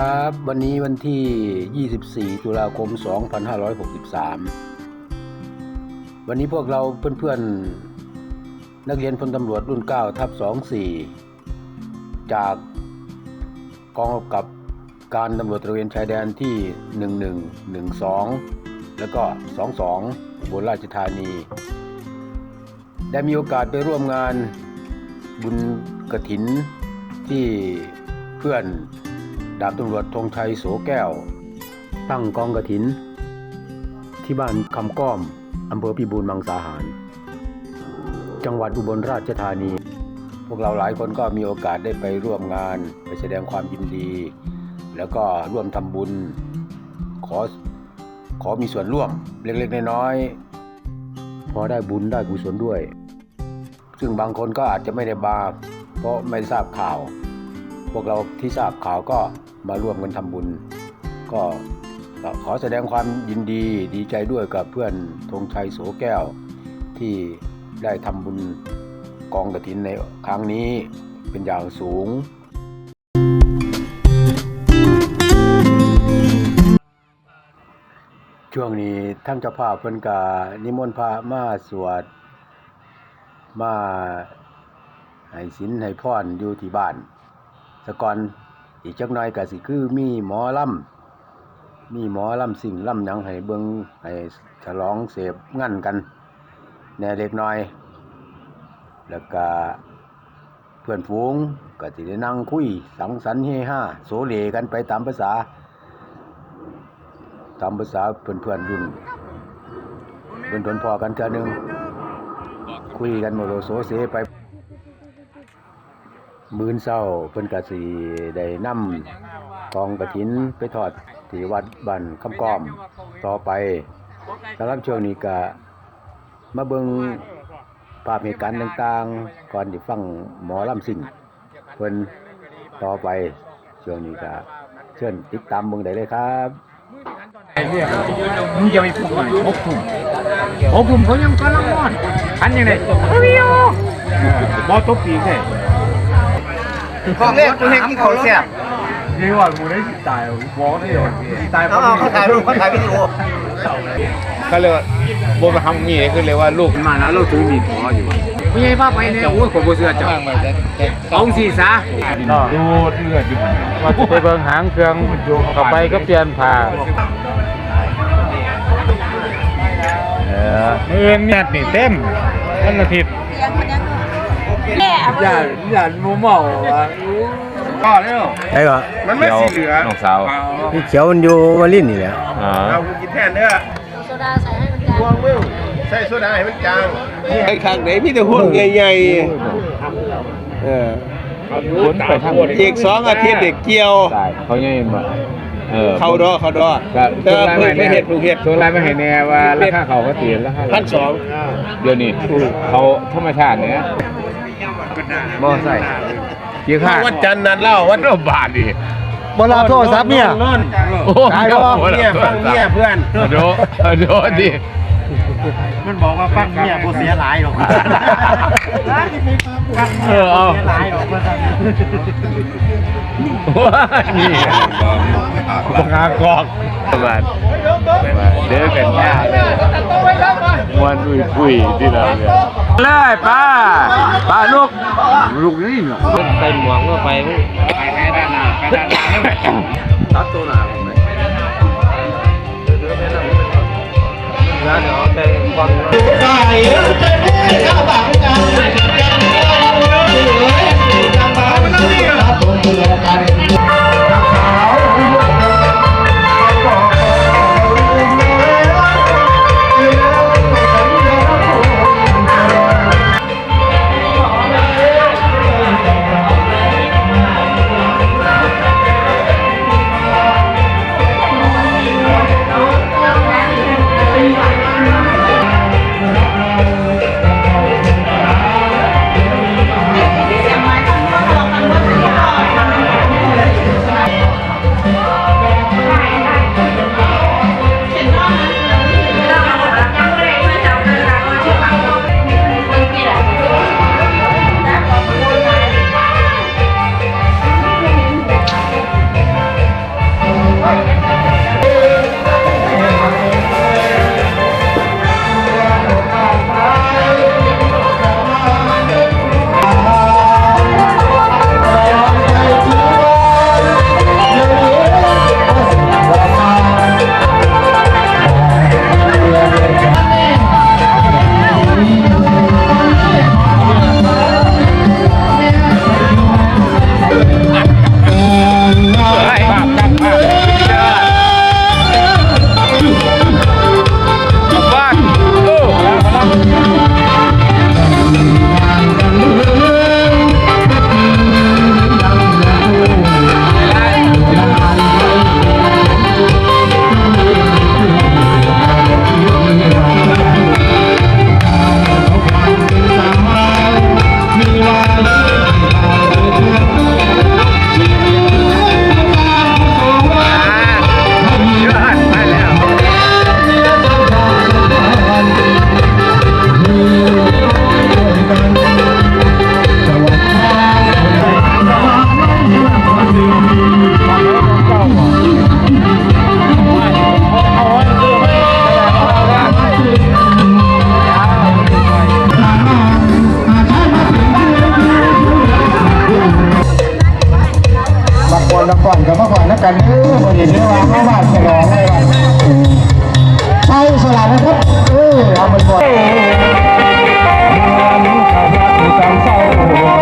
ครับ วันนี้วันที่ 24 ตุลาคม 2563 วันนี้พวกเราเพื่อนๆ นักเรียนพลตำรวจรุ่น 9 ทับ 24 จากกองกับการตำรวจตระเวนชายแดนที่ 1112 แล้วก็ 22บลราชธานี ได้มีโอกาสไปร่วมงานบุญกระถินที่เพื่อน ดาบตำรวจธงชัยโสแก้ว ตั้งกองกระถิน ที่บ้านคำก้อมอำเภอพิบูลมังสาหาร จังหวัดอุบลราชธานี พวกเราหลายคนก็มีโอกาสได้ไปร่วมงาน ไปแสดงความยินดี แล้วก็ร่วมทำบุญ ขอขอมีส่วนร่วมเล็กๆน้อยๆพอได้บุญได้กุศลด้วย ซึ่งบางคนก็อาจจะไม่ได้บาเพราะไม่ทราบข่าว พวกเราที่ทราบข่าวก็ มาร่วมกันทำบุญ ก็ขอแสดงความยินดีดีใจด้วยกับเพื่อนธงชัยโสแก้ว ที่ได้ทำบุญกองกระถินในครั้งนี้เป็นอย่างสูงช่วงนี้ท่านเจ้าภาพเพิ่นกานิมนต์พระมาสวด มาให้ศีลให้พรอยู่ที่บ้านสะก่อน อีกจักหน่อยก็สิคือมีหมอลำมีหมอลำสิ่งลำหยังให้เบิงให้ฉลองเสพงั้นกันแน่เล็กน้อย แล้วก็เพื่อนฝูงก็สิได้นั่งคุย สังสรรค์เฮฮาโสเลกันไปตามภาษา ตามภาษาเพื่อนเพื่อนๆรุ่นเพื่อนทนพอกันเท่านึง คุยกันโมโลโซเซไป มื้อนเศร้าเพิ่นกะสิได้นำกองกระถินไปทอดที่วัดบ้านคำก้อมต่อไปสำหรับช่วงนี้ก็มาเบิ่งภาพเหตุการณ์ต่างๆ ก่อนที่ฟังหมอลำสิ่งเพิ่นต่อไปช่วงนี้ก็เชิญติดตามเบิ่งได้เลยครับมึงจะไปปลุกมันหกทุ่มหกทุ่มเขายังกำลังนอนอันยังไงไม่มีอยู่บอตบปีแค่ ของเล่นกูเห็นกินของเสียบยี่ว่ากูได้สิตายบอกได้ยังตายเอาเอาเขาถ่ายรูปเขาถ่ายวิดีโอเขาเรียกว่าโบมาทำงี้คือเรียกว่าลูกมาแล้วเราถือมีดหมออยู่ไม่ใช่ภาพไปเนี่ยโอ้ยผมบ่เชื่อจ้ะเอาสีซะดูเลือดอยู่ว่าจะไปเบิ่งหางเครื่องเข้าไปก็เปลี่ยนผ่าเออมือเมียดนี่เต็มวันอาทิตย์ อย่าอย่ามัวเมาอะก็เร็ว ไอ้ก็มันไม่สีเหลืองน้องสาวนี่เขียวมันอยู่วาลินนี่แหละอ๋อเอากูกินแทนเด้อโซดาใส่ให้มันจางพวงมึงใส่โซดาให้มันจางไอ้ข้างไหนมีแต่ห่วงใหญ่ๆเออผลไปทางอีกสองอาทิตย์เด็กเกี่ยวตายเขายังบ่เออเขาดอเขาดอก็แต่ว่าเพิ่งไม่เห็ดถูกเห็ดส่วนรายไม่เห็นแน่ว่าราคาเขาก็เตียนราคาพันสองเดี๋ยวนี้เขาธรรมชาติเนี่ย บ่ใส่เกี่ยวข้าวันจันทร์นัดเล่าวันเราบาทดิบ่รับโทรศัพท์เนี่ยนอนโอ้ตายแล้ว เนี่ยฟังเนี่ยเพื่อน โดโดดิ มันบอกว่าฟังเนี่ยโบเสียหลายหรอกเออเอาเสียหลายหรอกเพื่อนนี่ปากากอกประมาณเด้อกันยากเลยมวนอุ้ยปุ้ยที่เราเนี่ยเลยป้าป้าลูกลูกนี่เนาะไปหมวงก็ไปตัดตัวหนา แล้วเดี๋ยวแต่ฟังเละก่อนกับมาก่อนนักกันเออวันนี้เรียกว่าเขาว่าฉลองเลยว่าใช่สลานะครับเออเอามันก่อนอะมันมาแล้วกันนี่